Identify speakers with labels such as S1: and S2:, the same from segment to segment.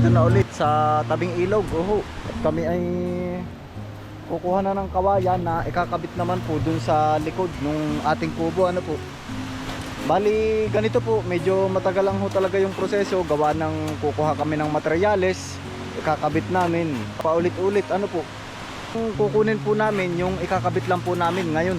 S1: na andito na ulit sa tabing ilog. Oho. Kami ay kukuha na ng kawayan na ikakabit naman po dun sa likod nung ating kubo. Ano po? Bali, ganito po, medyo matagal lang ho talaga yung proseso. Gawa ng kukuha kami ng materyales, ikakabit namin. Paulit-ulit, ano po? Kukunin po namin, yung ikakabit lang po namin ngayon.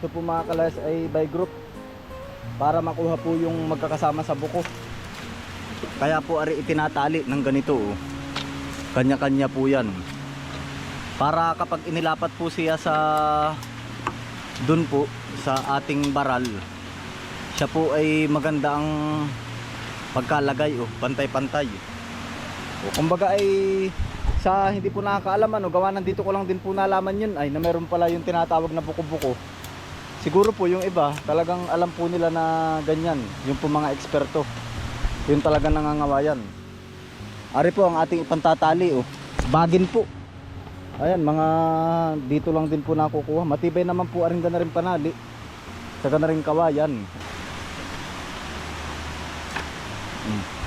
S1: Ito po mga kalas ay by group para makuha po yung magkakasama sa buko. Kaya po ari itinatali ng ganito oh. Kanya-kanya po yan. Para kapag inilapat po siya sa dun po sa ating baral, siya po ay maganda ang pagkalagay oh, pantay-pantay. O kumbaga ay sa hindi po nakakaalaman o gawa nandito ko lang din po nalaman yun ay na meron pala yung tinatawag na buko-buko siguro po yung iba talagang alam po nila na ganyan yung po mga eksperto. Yun talaga nangangawayan. Ari po ang ating ipantatali oh. bagin po. Ayan mga dito lang din po nakukuha. Matibay naman po aring na rin panali. Saka na rin kawayan. Mm.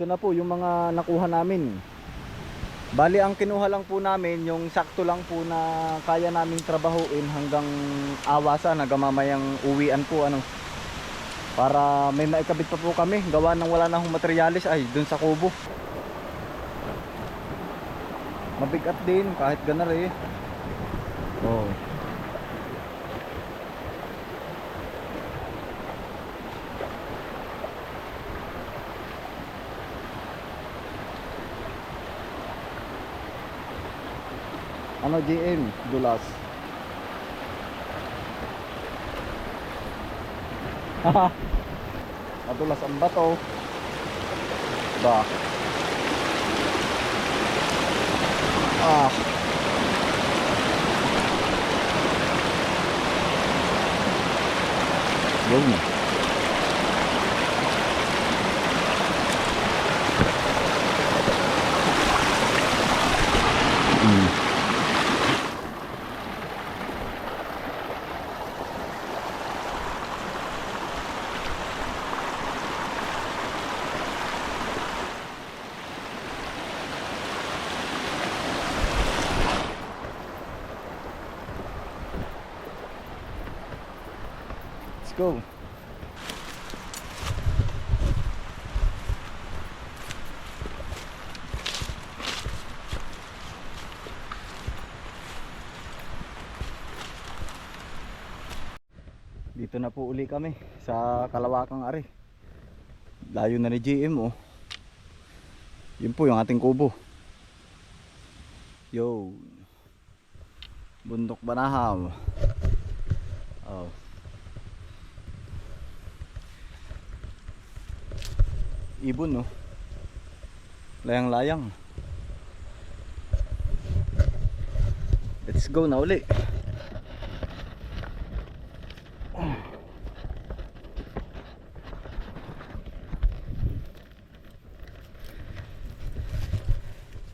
S1: Ito na po yung mga nakuha namin. Bali ang kinuha lang po namin yung sakto lang po na kaya naming trabahuin hanggang awasan hanggang mamayang uwian po ano. Para may maikabit pa po kami gawa ng wala na akong materialis ay dun sa kubo. Mabigat din kahit ganar eh. Oh. Ano GM? Dulas. Madulas ang bato. Ba. Ah. Yun. Mm. Let's go. Dito na po uli kami sa Kalawakang Ari. Layo na ni GM oh. Yun po yung ating kubo. Yo. Bundok Banaham. Oh. Ibon no. Layang-layang. Let's go na uli.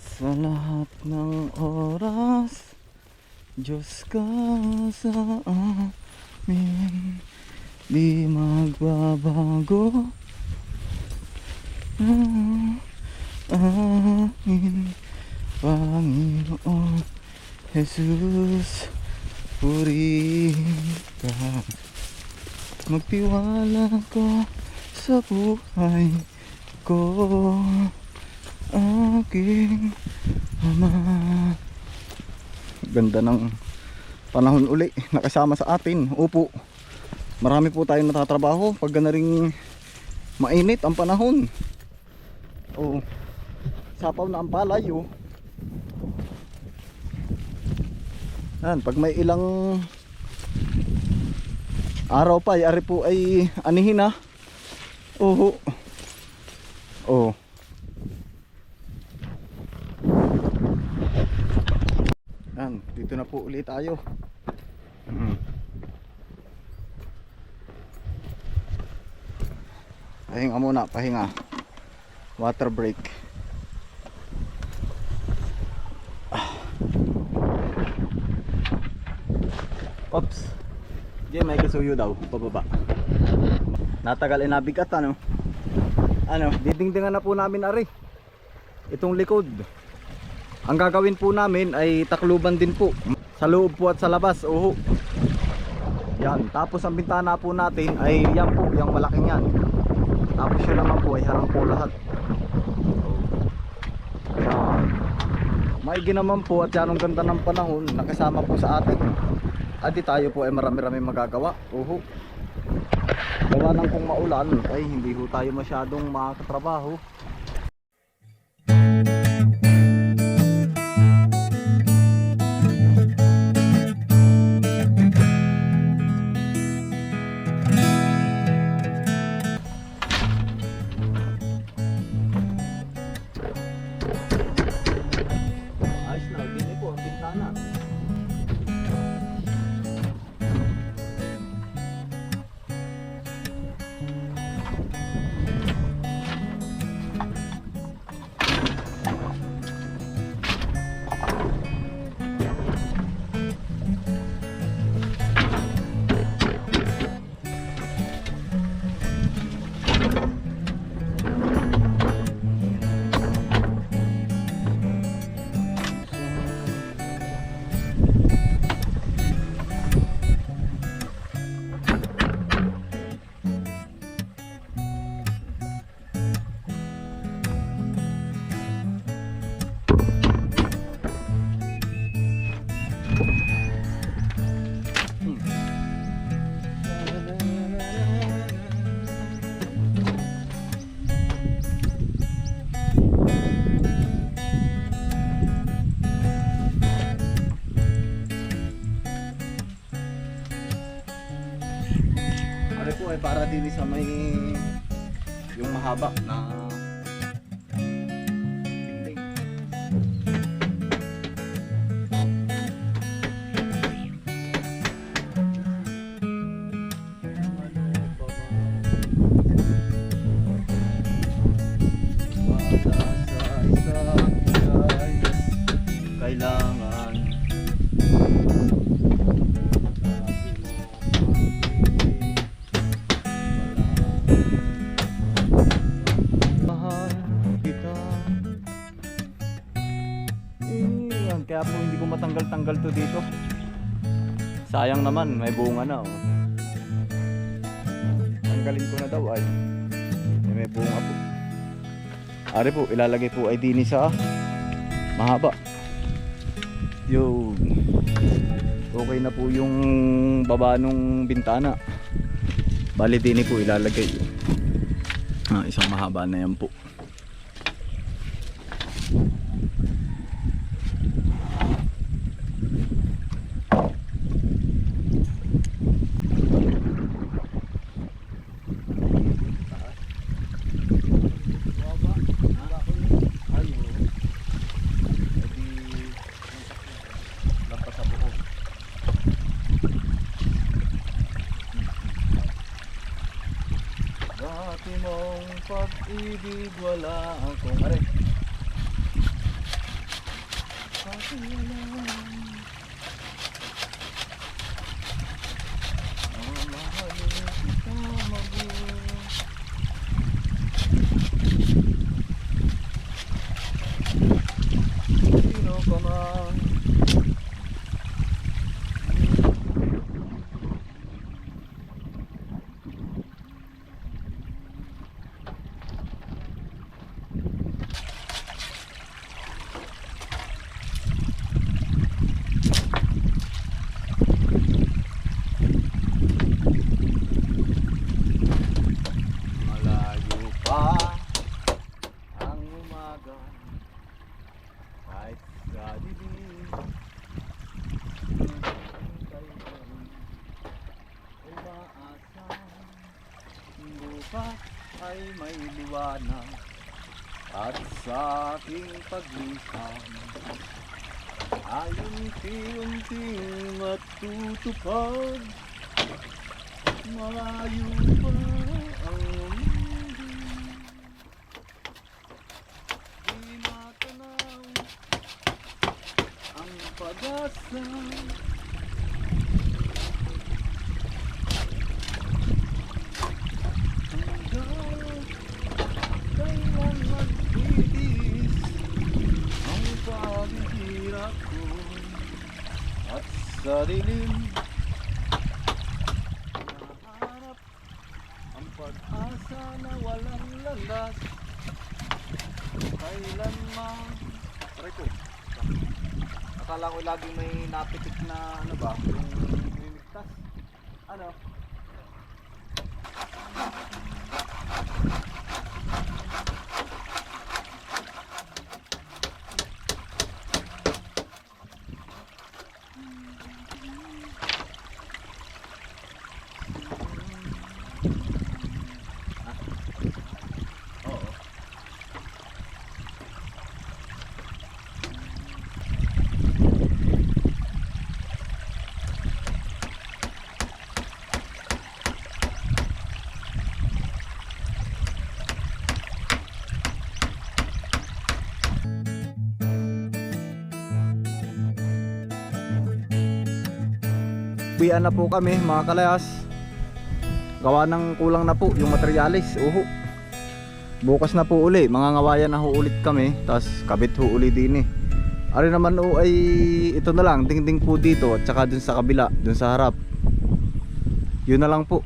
S1: Sa lahat ng oras Diyos ka sa amin Di magbabago amin Panginoon Jesus Purihin ka Magtiwala ka sa buhay ko aking ama. Ganda ng panahon uli nakasama sa atin. Upo. Marami po tayong natatrabaho pag na ring mainit ang panahon. Oh. Sapaw na ang palay oh. Yan, pag may ilang araw pa, ay ari po ay anihin na. Oo. Oh. Yan, dito na po ulit tayo. Mm. Pahinga muna, pahinga. Water break. Ops. Diyan may kasuyo daw, pababa. Natagal ay nabigat ano. Ano, didingdingan na po namin ari. Itong likod. Ang gagawin po namin ay takluban din po. Sa loob po at sa labas. Oho. Yan. Tapos ang bintana po natin ay yan po, yung malaking yan. Tapos yun naman po ay harang po lahat. Maigi naman po at yan ganda ng panahon nakasama po sa atin. Adi tayo po ay marami-rami magagawa. Oho. Gawa ng kung maulan ay hindi ho tayo masyadong makakatrabaho. ko ay eh, para din sa may yung mahaba na matanggal-tanggal to dito. Sayang naman, may bunga na oh. Tanggalin ko na daw ay. May, bunga po. Ari po, ilalagay po ay dini sa mahaba. Yun. Okay na po yung baba nung bintana. Bali dini po ilalagay. Ah, isang mahaba na yan po. Dati mong pag-ibig wala akong Are Dati wala Mamahalin kita mag-iwan Sino ka man Malayo pa ang umaga kahit sa dilim Umaasa bukas ay may liwanag at sa aking paglisan ay unti-unting matutupad Malayo pa ang mundo. Di matanaw ang pag-asa sa dilim Nahanap ang pag-asa na walang landas Kailanman Try ko Akala ko lagi may napitik na ano ba Yung mimigtas Ano? Uwian na po kami mga kalayas. Gawa ng kulang na po yung materialis. Uho. Bukas na po uli. Mga ngawayan na ho ulit kami. Tapos kabit ho uli din eh. Ari naman o ay ito na lang. Dingding po dito. At saka dun sa kabila. Dun sa harap. Yun na lang po.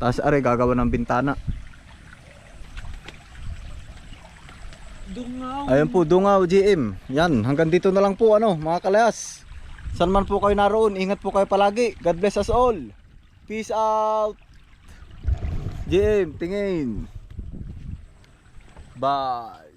S1: Tapos ari gagawa ng bintana.
S2: Dungaw.
S1: Ayun po, Dungaw GM. Yan, hanggang dito na lang po ano, mga kalayas. Saan man po kayo naroon, ingat po kayo palagi. God bless us all. Peace out. GM, tingin. Bye.